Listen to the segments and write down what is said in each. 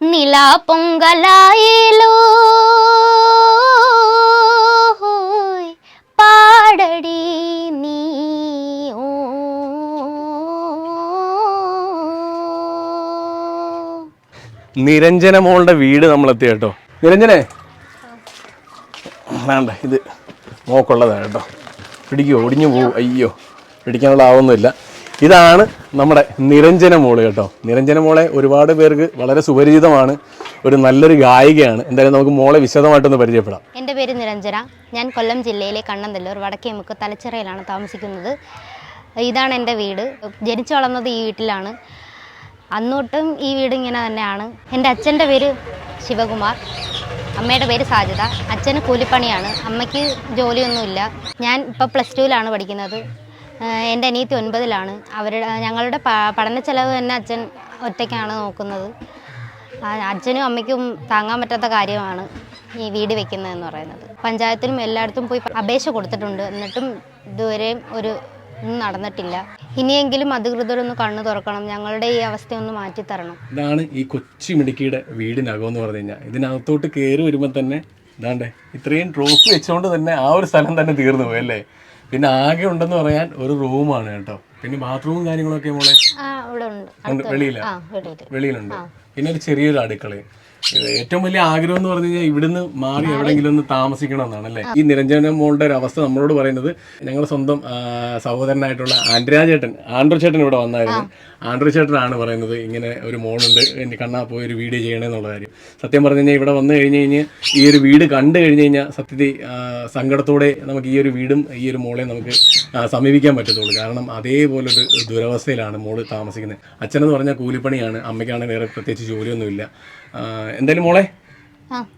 നിലാ പൊങ്കലായിലോ? പാടടി നീ നിരഞ്ജന മോളുടെ വീട് നമ്മളെത്തി കേട്ടോ. നിരഞ്ജനെ? വേണ്ട ഇത് മോക്കുള്ളതാണ് കേട്ടോ. പിടിക്കുമോ ഒടിഞ്ഞു പോവും. അയ്യോ പിടിക്കാനുള്ള ആവുന്നില്ല ഇതാണ് നമ്മുടെ നിരഞ്ജന മോൾ കേട്ടോ. നിരഞ്ജന മോളെ ഒരുപാട് പേർക്ക് വളരെ സുപരിചിതമാണ്. ഒരു നല്ലൊരു ഗായികയാണ്. എന്തായാലും നമുക്ക് മോളെ വിശദമായിട്ടൊന്ന് പരിചയപ്പെടാം. എന്റെ പേര് നിരഞ്ജന. ഞാൻ കൊല്ലം ജില്ലയിലെ കണ്ണന്തല്ലൂർ വടക്കേമുക്ക് തലച്ചിറയിലാണ് താമസിക്കുന്നത്. ഇതാണ് എന്റെ വീട്. ജനിച്ചു വളർന്നത് ഈ വീട്ടിലാണ്. അന്നോട്ടും ഈ വീട് ഇങ്ങനെ തന്നെയാണ്. എന്റെ അച്ഛന്റെ പേര് ശിവകുമാർ. അമ്മയുടെ പേര് സാജിത. അച്ഛന് കൂലിപ്പണിയാണ്. അമ്മയ്ക്ക് ജോലിയൊന്നുമില്ല. ഞാൻ ഇപ്പോൾ പ്ലസ് ടുവിലാണ് പഠിക്കുന്നത്. എന്റെ അനിയത്തി ഒൻപതിലാണ്. അവരുടെ ഞങ്ങളുടെ പഠന ചെലവ് തന്നെ അച്ഛൻ ഒറ്റയ്ക്കാണ് നോക്കുന്നത്. അച്ഛനും അമ്മയ്ക്കും താങ്ങാൻ പറ്റാത്ത കാര്യമാണ് ഈ വീട് വെക്കുന്നതെന്ന് പറയുന്നത്. പഞ്ചായത്തിലും എല്ലായിടത്തും പോയി അപേക്ഷ കൊടുത്തിട്ടുണ്ട്. എന്നിട്ടും ഇതുവരെയും ഒരു ഒന്നും നടന്നിട്ടില്ല. ഇനിയെങ്കിലും അധികൃതരൊന്ന് കണ്ണു തുറക്കണം. ഞങ്ങളുടെ ഈ അവസ്ഥ ഒന്ന് മാറ്റി തരണം ഇതാണ് ഈ കൊച്ചി മിടുക്കിയുടെ വീടിനകം എന്ന് പറഞ്ഞു കഴിഞ്ഞാൽ. ഇതിനകത്തോട്ട് കയറി വരുമ്പോൾ തന്നെ ഇതാണ്ടേ ഇത്രയും ട്രോഫി വെച്ചുകൊണ്ട് തന്നെ ആ ഒരു സ്ഥലം തന്നെ തീർന്നു പോയി അല്ലേ? പിന്നെ ആകെ ഉണ്ടെന്ന് പറയാൻ ഒരു റൂമാണ് കേട്ടോ. പിന്നെ ബാത്റൂമും കാര്യങ്ങളൊക്കെ മോളെ? വെളിയില? വെളിയിലുണ്ട്. പിന്നെ ഒരു ചെറിയൊരു അടുക്കളയും. ഏറ്റവും വലിയ ആഗ്രഹം എന്ന് പറഞ്ഞു കഴിഞ്ഞാൽ ഇവിടുന്ന് മാറി എവിടെയെങ്കിലും ഒന്ന് താമസിക്കണം എന്നാണ് അല്ലേ? ഈ നിരഞ്ജന മോളുടെ ഒരു അവസ്ഥ നമ്മളോട് പറയുന്നത് ഞങ്ങൾ സ്വന്തം സഹോദരനായിട്ടുള്ള ആൻഡ്രിയ ചേട്ടൻ ആൻഡ്രു ചേട്ടൻ ഇവിടെ വന്നായിരുന്നു. ആൻഡ്രു ചേട്ടനാണ് പറയുന്നത് ഇങ്ങനെ ഒരു മോളുണ്ട് എന്റെ കണ്ണാ പോയി ഒരു വീഡിയോ ചെയ്യണമെന്നുള്ള കാര്യം. സത്യം പറഞ്ഞു കഴിഞ്ഞാൽ ഇവിടെ വന്നു കഴിഞ്ഞ് കഴിഞ്ഞ് ഈ ഒരു വീട് കണ്ടു കഴിഞ്ഞ് കഴിഞ്ഞാൽ സത്യത്തിൽ സങ്കടത്തോടെ നമുക്ക് ഈ ഒരു വീടും ഈ ഒരു മോളെ നമുക്ക് സമീപിക്കാൻ പറ്റത്തുള്ളൂ. കാരണം അതേപോലൊരു ദുരവസ്ഥയിലാണ് മോൾ താമസിക്കുന്നത്. അച്ഛനെന്ന് പറഞ്ഞാൽ കൂലിപ്പണിയാണ് അമ്മയ്ക്കാണെങ്കിൽ വേറെ പ്രത്യേകിച്ച് ജോലിയൊന്നുമില്ല. എന്തായാലും മോളെ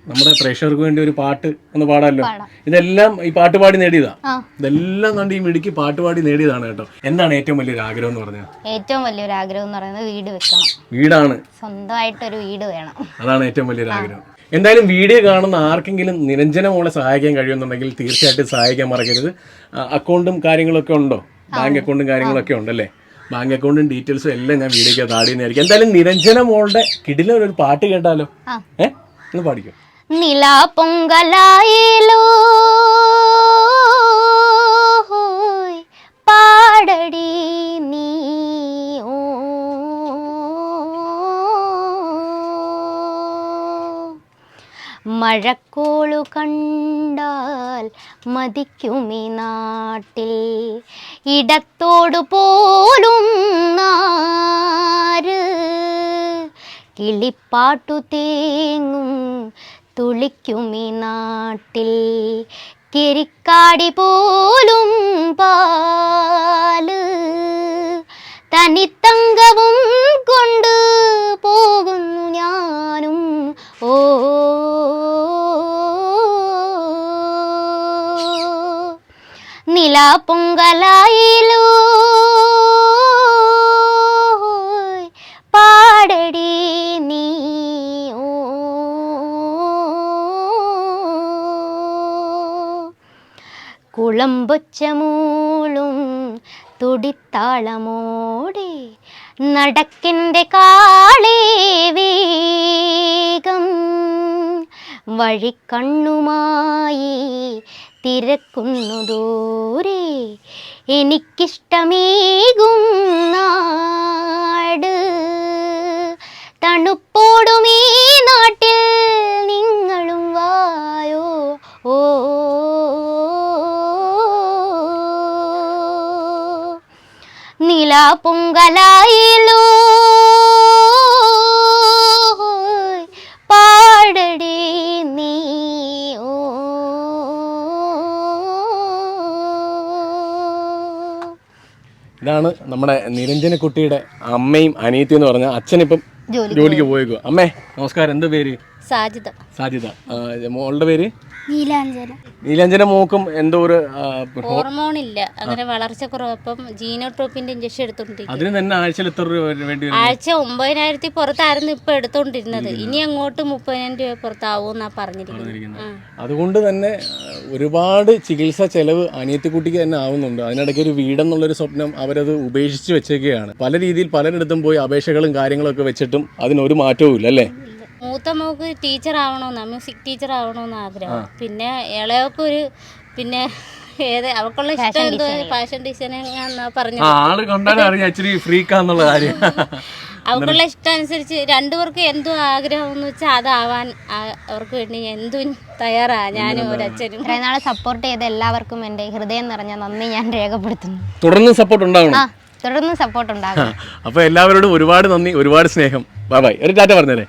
നമ്മുടെ പ്രേക്ഷകർക്ക് വേണ്ടി ഒരു പാട്ട് ഒന്ന് പാടാമല്ലോ ഇതെല്ലാം ഈ പാട്ട് പാടി നേടിയതാ? ഇതെല്ലാം കണ്ട് ഈ മിടുക്കി പാട്ട് പാടി നേടിയതാണ് കേട്ടോ. എന്താണ് ഏറ്റവും വലിയൊരു ആഗ്രഹം എന്ന് പറഞ്ഞാൽ? ഏറ്റവും വലിയൊരു ആഗ്രഹം എന്ന് പറയുന്നത് വീട് വെക്കണം. വീടാണ്. സ്വന്തമായിട്ടൊരു വീട് വേണം. അതാണ് ഏറ്റവും വലിയൊരു ആഗ്രഹം. എന്തായാലും വീഡിയോ കാണുന്ന ആർക്കെങ്കിലും നിരഞ്ജന മോളെ സഹായിക്കാൻ കഴിയുന്നുണ്ടെങ്കിൽ തീർച്ചയായിട്ടും സഹായിക്കാൻ മറക്കരുത്. അക്കൗണ്ടും കാര്യങ്ങളൊക്കെ ഉണ്ടോ? ബാങ്ക് അക്കൗണ്ടും കാര്യങ്ങളൊക്കെ ഉണ്ടല്ലേ? ബാങ്ക് അക്കൗണ്ടും ഡീറ്റെയിൽസും എല്ലാം ഞാൻ വീഡിയോക്ക് താടിയെന്നായിരിക്കും എന്തായാലും നിരഞ്ജന മോളുടെ കിടില ഒരു പാട്ട് കേട്ടാലോ? ഏഹ് ഒന്ന് പാടിക്കും. നിലാ പൊങ്കലായിലോ മഴക്കോളു കണ്ടാൽ മതിക്കുമീ നാട്ടിൽ. ഇടത്തോടു പോലും കിളിപ്പാട്ടു തേങ്ങും തുളിക്കുമീ നാട്ടിൽ. കിരിക്കാടി പോലും പാൽ നിലാ పొంగలాయిలు പാടടി നീ കുളമ്പൊച്ചമൂളും തുടിത്താളമോടെ നടക്കിന്റെ കാളേ വേഗം. വഴിക്കണ്ണുമായി തിരക്കുന്നു ദൂരെ. എനിക്കിഷ്ടമേകും നാട്. തണുപ്പോടും നാട്ടിൽ നിങ്ങളും വായോ. ഓ. നില പൊങ്കലായിലോ ഇതാണ് നമ്മുടെ നിരഞ്ജന കുട്ടിയുടെ അമ്മയും അനിയത്തി എന്ന് പറഞ്ഞ അച്ഛനിപ്പം ജോലി ജോലിക്ക് പോയേക്കുക അമ്മേ നമസ്കാരം. എന്താ പേര്? സാജിത സാജിത മോളുടെ പേര്? നീലാഞ്ജന. നീലാഞ്ജന മോക്കും എന്തോ ഒരു ഹോർമോൺ ഇല്ല അങ്ങനെ വളർച്ച അപ്പം ജീനോട്രോപ്പിന്റെ ഇഞ്ചക്ഷൻ എടുത്തോണ്ടിരിക്കും അതിന് തന്നെ ആഴ്ചയിൽ എത്ര രൂപ വേണ്ടി വരും? ആഴ്ച ഒമ്പതിനായിരത്തി പുറത്തായിരുന്നു ഇപ്പൊ എടുത്തോണ്ടിരുന്നത്. ഇനി അങ്ങോട്ട് മുപ്പതിനായിരം രൂപ പുറത്താവൂന്നാ പറഞ്ഞിരിക്കുന്നത്. ആ. അതുകൊണ്ട് തന്നെ ആ, ഒരുപാട് ചികിത്സാ ചെലവ് അനിയത്തിക്കുട്ടിക്ക് തന്നെ ആവുന്നുണ്ട്. അതിനിടയ്ക്ക് ഒരു വീടെന്നുള്ളൊരു സ്വപ്നം അവരത് ഉപേക്ഷിച്ച് വെച്ചേക്കുകയാണ്. പല രീതിയിൽ പലരിടത്തും പോയി അപേക്ഷകളും കാര്യങ്ങളൊക്കെ വെച്ചിട്ടും അതിനൊരു മാറ്റവും ഇല്ല അല്ലേ? മൂത്ത മോക്ക് ടീച്ചർ ആവണമെന്നാ മ്യൂസിക് ടീച്ചർ ആവണമെന്ന് ആഗ്രഹം. പിന്നെ ഇളയൊക്കെ ഒരു പിന്നെ ഏത് അവൾക്കുള്ള ഇഷ്ടം എന്തോ ഫാഷൻ ഡിസൈനിങ് പറഞ്ഞു ആൾ കണ്ടാലും അറിയാം ഇച്ചിരി ഫ്രീക്കാന്നുള്ള കാര്യം. അവൾക്കുള്ള ഇഷ്ടം അനുസരിച്ച് രണ്ടുപേർക്കും എന്തോ ആഗ്രഹം എന്ന് വെച്ചാൽ അതാവാൻ അവർക്ക് വേണ്ടി എന്തും തയ്യാറാ. ഞാനും ഒരു അച്ഛനും. ഇത്രയും നാളെ സപ്പോർട്ട് ചെയ്ത എല്ലാവർക്കും എന്റെ ഹൃദയം നിറഞ്ഞ നന്ദി ഞാൻ രേഖപ്പെടുത്തുന്നു. തുടർന്ന് സപ്പോർട്ട് ഉണ്ടാവണം. തുടർന്നും സപ്പോർട്ട് ഉണ്ടാകും അപ്പൊ എല്ലാവരോടും ഒരുപാട് നന്ദി ഒരുപാട് സ്നേഹം. ബൈ ബൈ ഒരു ടാറ്റ പറഞ്ഞേരെ.